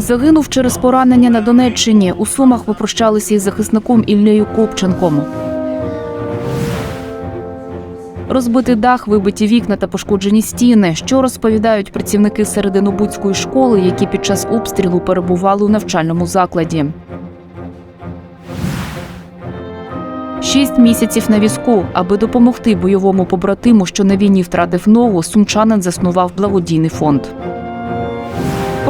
Загинув через поранення на Донеччині. У Сумах попрощалися із захисником Іллею Копченком. Розбитий дах, вибиті вікна та пошкоджені стіни. Що розповідають працівники Серединобудської школи, які під час обстрілу перебували у навчальному закладі. Шість місяців на візку, аби допомогти бойовому побратиму, що на війні втратив ногу, сумчанин заснував благодійний фонд.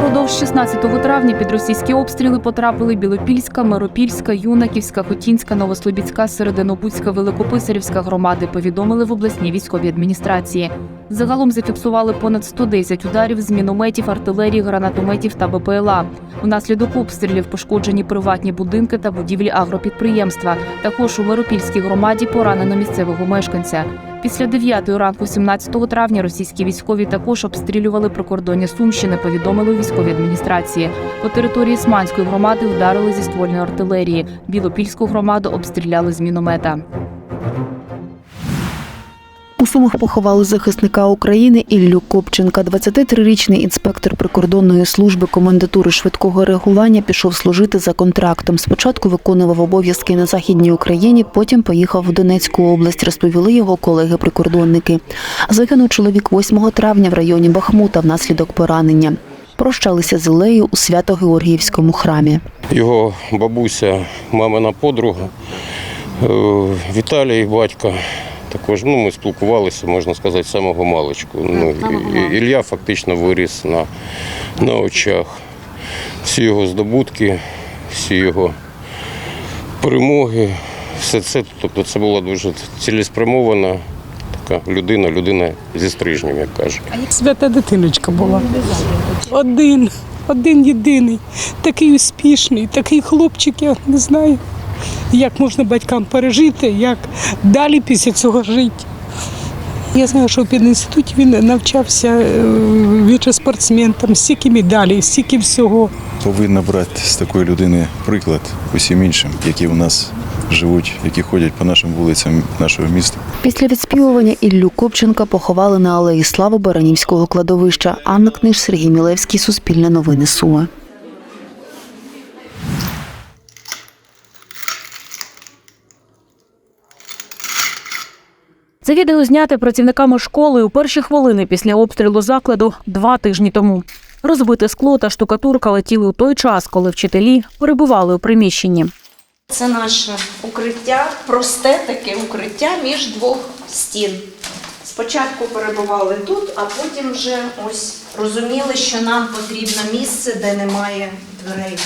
Продовж 16 травня під російські обстріли потрапили Білопільська, Миропільська, Юнаківська, Хотінська, Новослобідська, Серединобудська, Великописарівська громади. Повідомили в обласній військовій адміністрації. Загалом зафіксували понад 110 ударів з мінометів, артилерії, гранатометів та БПЛА. Внаслідок обстрілів пошкоджені приватні будинки та будівлі агропідприємства. Також у Миропільській громаді поранено місцевого мешканця. Після 9 ранку 17 травня російські військові також обстрілювали прикордоння Сумщини, повідомили у військовій адміністрації. По території Сманської громади вдарили зі ствольної артилерії. Білопільську громаду обстріляли з міномета. У Сумах поховали захисника України Іллю Копченка. 23-річний інспектор прикордонної служби комендатури швидкого реагування пішов служити за контрактом. Спочатку виконував обов'язки на західній Україні, потім поїхав в Донецьку область. Розповіли його колеги-прикордонники. Загинув чоловік 8 травня в районі Бахмута внаслідок поранення. Прощалися з Ілею у Свято-Георгіївському храмі. Його бабуся, мамина подруга, е, Віталій, батько. Також ну, ми спілкувалися, можна сказати, з самого маличку. Ну, Ілля фактично виріс на, на очах. Всі його здобутки, всі його перемоги, все це, тобто це була дуже цілеспрямована така людина, людина зі стрижнем, як кажуть. Свята дитиночка була. Один, один єдиний, такий успішний, такий хлопчик, я не знаю, як можна батькам пережити, як далі після цього жити. Я знаю, що в пединституті він навчався, е, він спортсмен, там стільки медалей, стільки всього. Повинна брати з такої людини приклад усім іншим, які у нас живуть, які ходять по нашим вулицям нашого міста. Після відспівування Іллю Копченка поховали на алеї Слави Баранівського кладовища. Анна Книж, Сергій Мілевський, Суспільне новини Суми. Це відео зняте працівниками школи у перші хвилини після обстрілу закладу два тижні тому. Розбите скло та штукатурка летіли у той час, коли вчителі перебували у приміщенні. Це наше укриття, просте таке укриття між двох стін. Спочатку перебували тут, а потім вже ось розуміли, що нам потрібно місце, де немає дверей.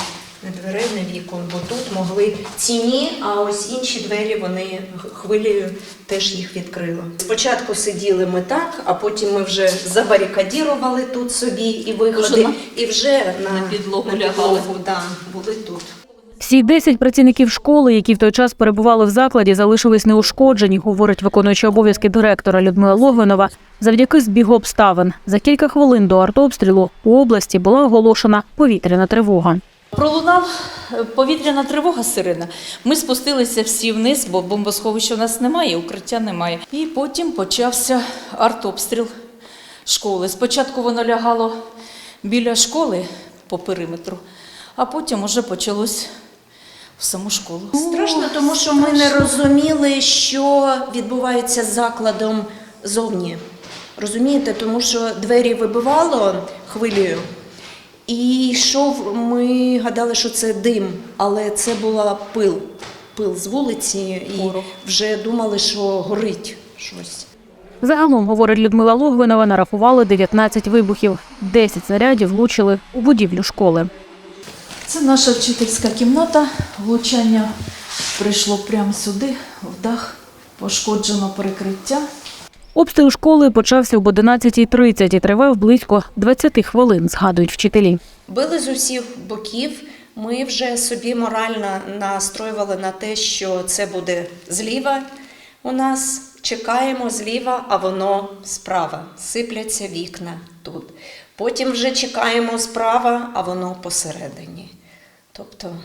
Не дверей, не вікон, бо тут могли ціні, а ось інші двері вони хвилею теж їх відкрили. Спочатку сиділи ми так, а потім ми вже забарикадірували тут собі і виходи, і вже на, підлогу, на підлогу да, були тут. Всі 10 працівників школи, які в той час перебували в закладі, залишились неушкоджені, говорить виконуючий обов'язки директора Людмила Логвинова. Завдяки збігу обставин за кілька хвилин до артобстрілу у області була оголошена повітряна тривога. Пролунав е, повітряна тривога сирена. Ми спустилися всі вниз, бо бомбосховища у нас немає, укриття немає. І потім почався артобстріл школи. Спочатку воно лягало біля школи по периметру, а потім уже почалось в саму школу. Страшно, тому що ми не розуміли, що відбувається з закладом зовні. Розумієте, тому що двері вибивало хвилею. І йшов, ми гадали, що це дим, але це була пил. Пил з вулиці, і Порох. вже думали, що горить щось. Загалом, говорить Людмила Логвинова, нарахували 19 вибухів. 10 снарядів влучили у будівлю школи. Це наша вчительська кімната. Влучання прийшло прямо сюди, в дах, пошкоджено перекриття. Обстріл школи почався об 11.30 і тривав близько 20 хвилин, згадують вчителі. Били з усіх боків. Ми вже собі морально настроювали на те, що це буде зліва у нас. Чекаємо зліва, а воно справа. Сипляться вікна тут. Потім вже чекаємо справа, а воно посередині. Тобто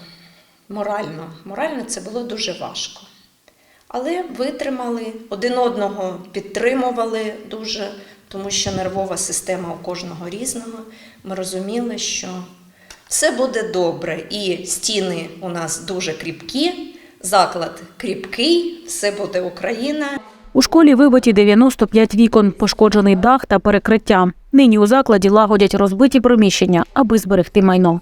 морально, морально це було дуже важко. Але витримали, один одного підтримували дуже, тому що нервова система у кожного різного. Ми розуміли, що Все буде добре. І стіни у нас дуже кріпкі, заклад кріпкий, все буде Україна. У школі вибиті 95 вікон, пошкоджений дах та перекриття. Нині у закладі лагодять розбиті приміщення, аби зберегти майно.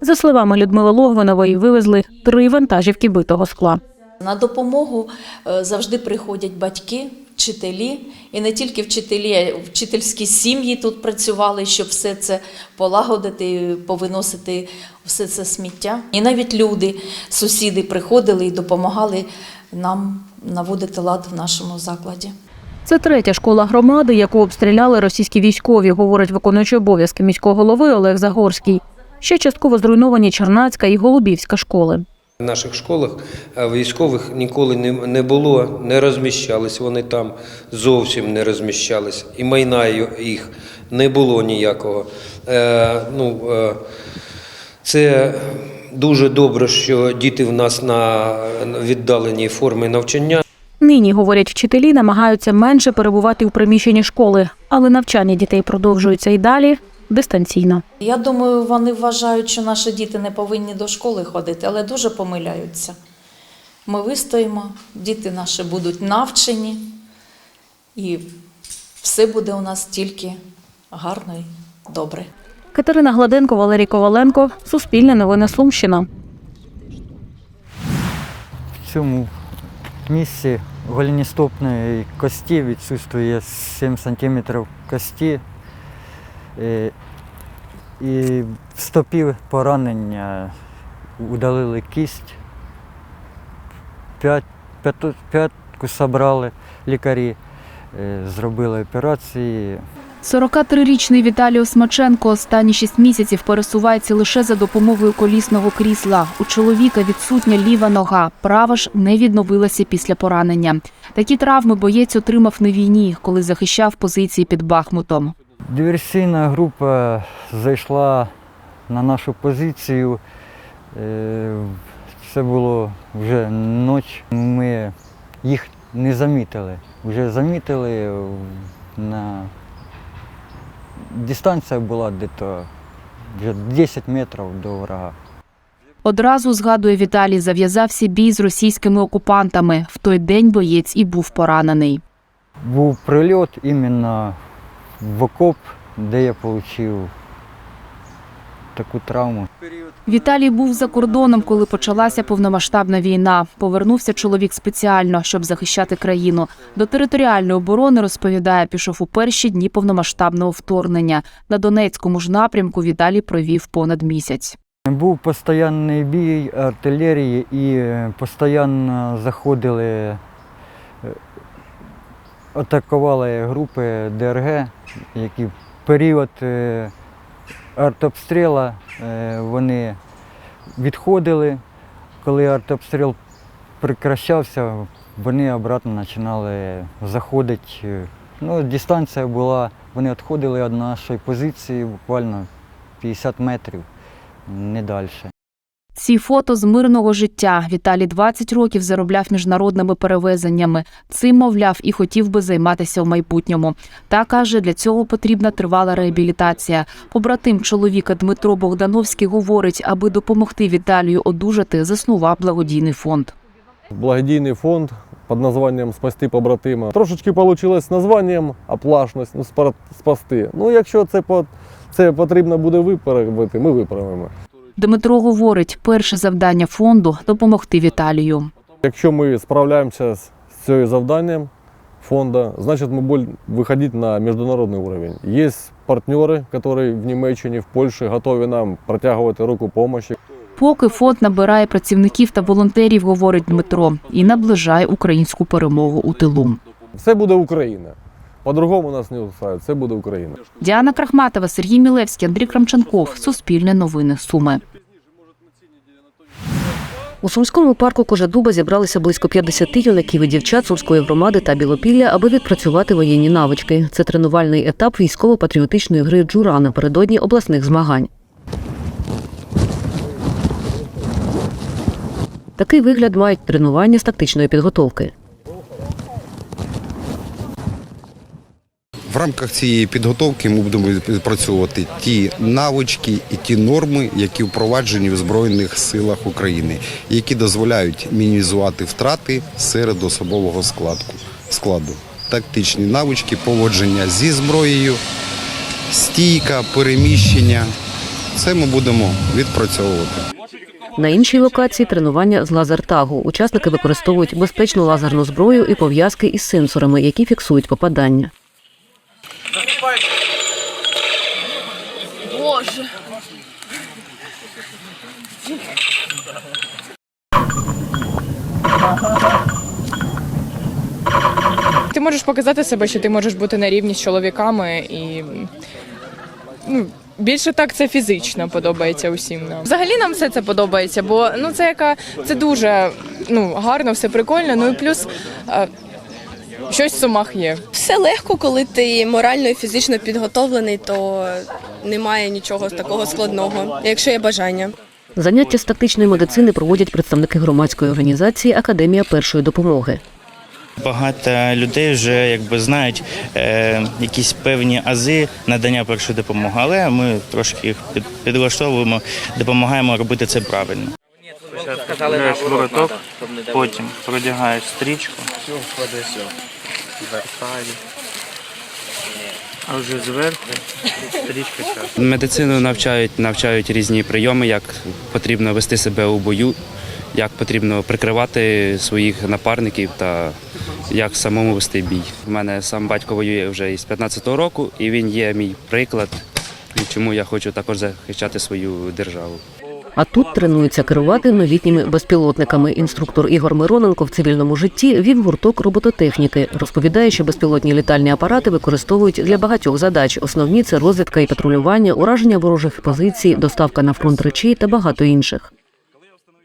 За словами Людмили Логвинової, вивезли три вантажівки битого скла. На допомогу е, завжди приходять батьки, вчителі, і не тільки вчителі, а вчительські сім'ї тут працювали, щоб все це полагодити, повиносити все це сміття. І навіть люди, сусіди приходили і допомагали нам наводити лад в нашому закладі. Це третя школа громади, яку обстріляли російські військові, говорить виконуючий обов'язки міського голови Олег Загорський. Ще частково зруйновані Чернацька і Голубівська школи. В наших школах військових ніколи не, було, не розміщались, вони там зовсім не розміщались. І майна їх не було ніякого. Е, ну, е, це дуже добре, що діти в нас на віддаленій формі навчання. Нині, говорять вчителі, намагаються менше перебувати у приміщенні школи, але навчання дітей продовжується і далі дистанційно. Я думаю, вони вважають, що наші діти не повинні до школи ходити, але дуже помиляються. Ми вистоїмо, діти наші будуть навчені, і все буде у нас тільки гарно і добре. Катерина Гладенко, Валерій Коваленко, Суспільне новини Сумщина. В цьому місці голеністопної кості відсутствує 7 см кості. Е, І в стопі поранення удалили кість, п'ять, п'ятку забрали лікарі, е, зробили операції. 43-річний Віталій Осмаченко останні 6 місяців пересувається лише за допомогою колісного крісла. У чоловіка відсутня ліва нога, права ж не відновилася після поранення. Такі травми боєць отримав на війні, коли захищав позиції під Бахмутом. Диверсійна група зайшла на нашу позицію. Е, Це було вже ніч. Ми їх не замітили. Вже замітили на дистанція була десь вже 10 метрів до врага. Одразу згадує Віталій, зав'язався бій з російськими окупантами. В той день боєць і був поранений. Був прильот іменно в окоп, де я отримав таку травму. Віталій був за кордоном, коли почалася повномасштабна війна. Повернувся чоловік спеціально, щоб захищати країну. До територіальної оборони розповідає, пішов у перші дні повномасштабного вторгнення. На Донецькому ж напрямку Віталій провів понад місяць. Був постійний бій артилерії і е, постійно заходили, атакували групи ДРГ, які в період е, артобстрілу е, вони відходили. Коли артобстріл прекращався, вони обратно починали заходити. Ну, дистанція була, вони відходили від нашої позиції буквально 50 метрів не далі. Ці фото з мирного життя. Віталій 20 років заробляв міжнародними перевезеннями. Цим, мовляв, і хотів би займатися в майбутньому. Та каже, для цього потрібна тривала реабілітація. Побратим чоловіка Дмитро Богдановський говорить, аби допомогти Віталію одужати, заснував благодійний фонд. благодійний фонд під названням Спасти побратима. Трошечки вийшло з названням оплашність, ну, спасти. Ну, якщо це, по- це потрібно буде виправити, ми виправимо. Дмитро говорить, перше завдання фонду допомогти Віталію. Якщо ми справляємося з цим завданням фонду, значить ми будемо виходити на міжнародний уровень. Є партнери, які в Німеччині, в Польщі готові нам протягувати руку допомоги. Поки фонд набирає працівників та волонтерів, говорить Дмитро, і наближає українську перемогу у тилу. Все буде Україна. По-другому нас не устраює. Це буде Україна. Діана Крахматова, Сергій Мілевський, Андрій Крамченков. Суспільне новини Суми. У Сумському парку Кожедуба зібралися близько 50 юнаків і дівчат Сумської громади та Білопілля, аби відпрацювати воєнні навички. Це тренувальний етап військово-патріотичної гри джура напередодні обласних змагань. Такий вигляд мають тренування з тактичної підготовки. Рамках цієї підготовки ми будемо відпрацьовувати ті навички і ті норми, які впроваджені в Збройних силах України, які дозволяють мінімізувати втрати серед особового складу. складу. Тактичні навички, поводження зі зброєю, стійка, переміщення. Це ми будемо відпрацьовувати. На іншій локації тренування з лазертагу. Учасники використовують безпечну лазерну зброю і пов'язки із сенсорами, які фіксують попадання. Ти можеш показати себе, що ти можеш бути на рівні з чоловіками і ну, більше так це фізично подобається усім нам. Взагалі нам все це подобається, бо ну це яка це дуже ну гарно, все прикольно. Ну і плюс е, щось в сумах є. Все легко, коли ти морально і фізично підготовлений, то немає нічого такого складного, якщо є бажання. Заняття з тактичної медицини проводять представники громадської організації Академія першої допомоги. Багато людей вже якби знають е, якісь певні ази надання першої допомоги, але ми трошки їх під, підлаштовуємо, допомагаємо робити це правильно. Береш вороток, потім продягаєш стрічку, вертає, а вже зверху стрічка. Медицину навчають, навчають різні прийоми, як потрібно вести себе у бою, як потрібно прикривати своїх напарників та як самому вести бій. У мене сам батько воює вже із 15-го року, і він є мій приклад, чому я хочу також захищати свою державу. А тут тренуються керувати новітніми безпілотниками. Інструктор Ігор Мироненко в цивільному житті вів гурток робототехніки. Розповідає, що безпілотні літальні апарати використовують для багатьох задач. Основні це розвідка і патрулювання, ураження ворожих позицій, доставка на фронт речей та багато інших.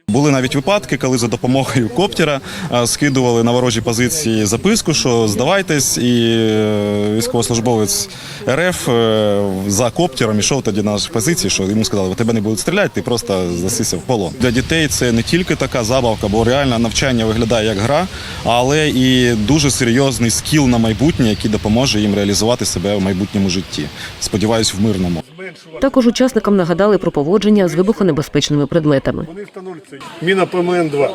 Були навіть випадки, коли за допомогою коптера скидували на ворожі позиції записку, що здавайтесь, і е, військовослужбовець РФ е, за коптером ішов тоді на наші позиції, що йому сказали, «Ви тебе не будуть стріляти, ти просто засися в полон. Для дітей це не тільки така забавка, бо реально навчання виглядає як гра, але і дуже серйозний скіл на майбутнє, який допоможе їм реалізувати себе в майбутньому житті. Сподіваюсь, в мирному. Також учасникам нагадали про поводження з вибухонебезпечними предметами. Міна ПМН-2.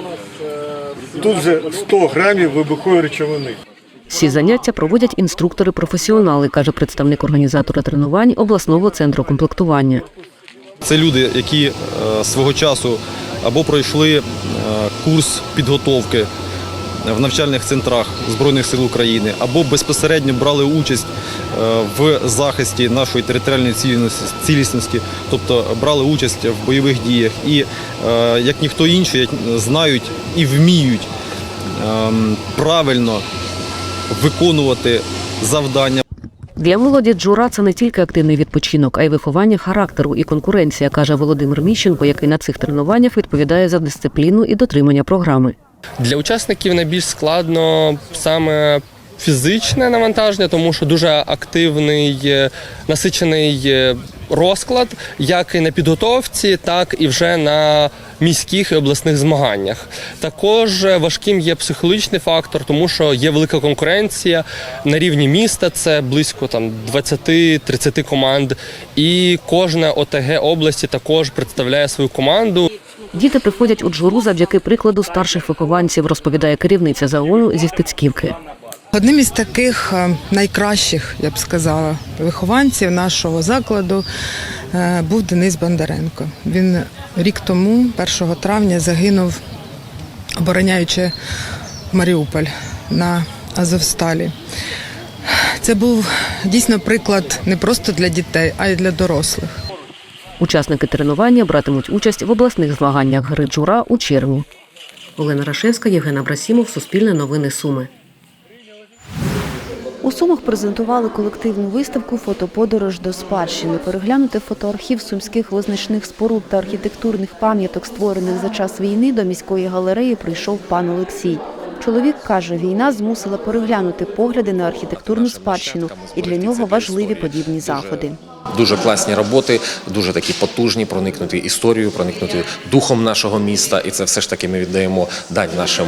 Тут вже 100 грамів вибухової речовини. Всі заняття проводять інструктори-професіонали, каже представник організатора тренувань обласного центру комплектування. Це люди, які е, свого часу або пройшли е, курс підготовки в навчальних центрах Збройних сил України, або безпосередньо брали участь е, в захисті нашої територіальної цілісності- тобто брали участь в бойових діях і, е, як ніхто інший, знають і вміють ем, правильно виконувати завдання. Для молоді джура це не тільки активний відпочинок, а й виховання характеру і конкуренція, каже Володимир Міщенко, який на цих тренуваннях відповідає за дисципліну і дотримання програми. Для учасників найбільш складно саме фізичне навантаження, тому що дуже активний е, насичений е, розклад, як і на підготовці, так і вже на міських і обласних змаганнях. Також е, важким є психологічний фактор, тому що є велика конкуренція на рівні міста. Це близько там 20-30 команд, і кожна ОТГ області також представляє свою команду. Діти приходять у джуру завдяки прикладу старших вихованців, розповідає керівниця ЗАОНу зі Стецьківки. Одним із таких е, найкращих, я б сказала, вихованців нашого закладу е, був Денис Бондаренко. Він рік тому, 1 травня, загинув, обороняючи Маріуполь на Азовсталі. Це був дійсно приклад не просто для дітей, а й для дорослих. Учасники тренування братимуть участь в обласних змаганнях гри джура у червні. Олена Рашевська, Євген Абрасімов, Суспільне новини Суми. У Сумах презентували колективну виставку Фотоподорож до спадщини. Переглянути фотоархів сумських визначних споруд та архітектурних пам'яток, створених за час війни, до міської галереї прийшов пан Олексій. Чоловік каже, війна змусила переглянути погляди на архітектурну спадщину, і для нього важливі подібні заходи. Дуже класні роботи, дуже такі потужні, проникнути історією, проникнути духом нашого міста, і це все ж таки ми віддаємо дань нашим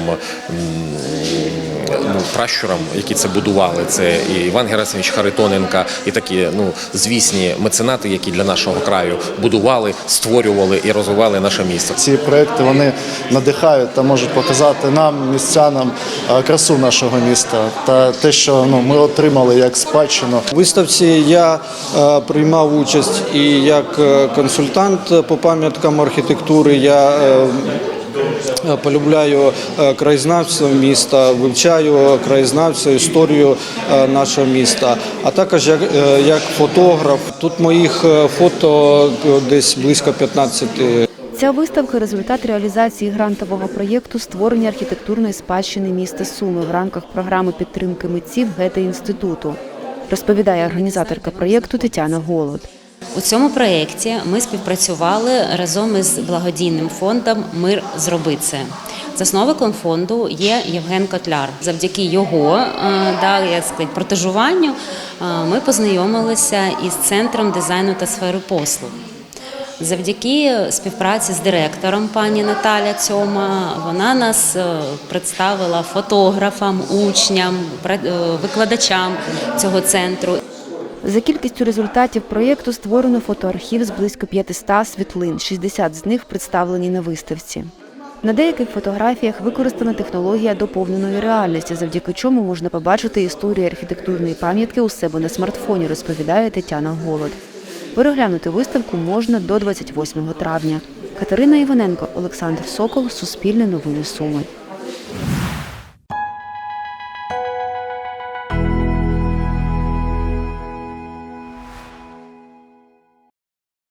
ну, пращурам, які це будували. Це і Іван Герасимович Харитоненка, і такі ну звісні меценати, які для нашого краю будували, створювали і розвивали наше місто. Ці проекти вони надихають та можуть показати нам, містянам, е, красу нашого міста та те, що ну ми отримали як спадщину. У виставці я е, приймав участь і як е, консультант по пам'яткам архітектури. Я полюбляю е, краєзнавство міста, вивчаю краєзнавство, історію е, нашого міста, а також як, е, як фотограф. Тут моїх е, фото е, десь близько 15. Ця виставка результат реалізації грантового проєкту створення архітектурної спадщини міста Суми в рамках програми підтримки митців Гете інституту. Розповідає організаторка проєкту Тетяна Голод. У цьому проєкті ми співпрацювали разом із благодійним фондом Мир зроби це. Засновником фонду є Євген Котляр. Завдяки його е, да, як сказати, протежуванню е, ми познайомилися із центром дизайну та сфери послуг. Завдяки співпраці з директором пані Наталя Цьома вона нас е, представила фотографам, учням, викладачам цього центру. За кількістю результатів проєкту створено фотоархів з близько 500 світлин, 60 з них представлені на виставці. На деяких фотографіях використана технологія доповненої реальності, завдяки чому можна побачити історію архітектурної пам'ятки у себе на смартфоні, розповідає Тетяна Голод. Переглянути виставку можна до 28 травня. Катерина Іваненко, Олександр Сокол, Суспільне новини Суми.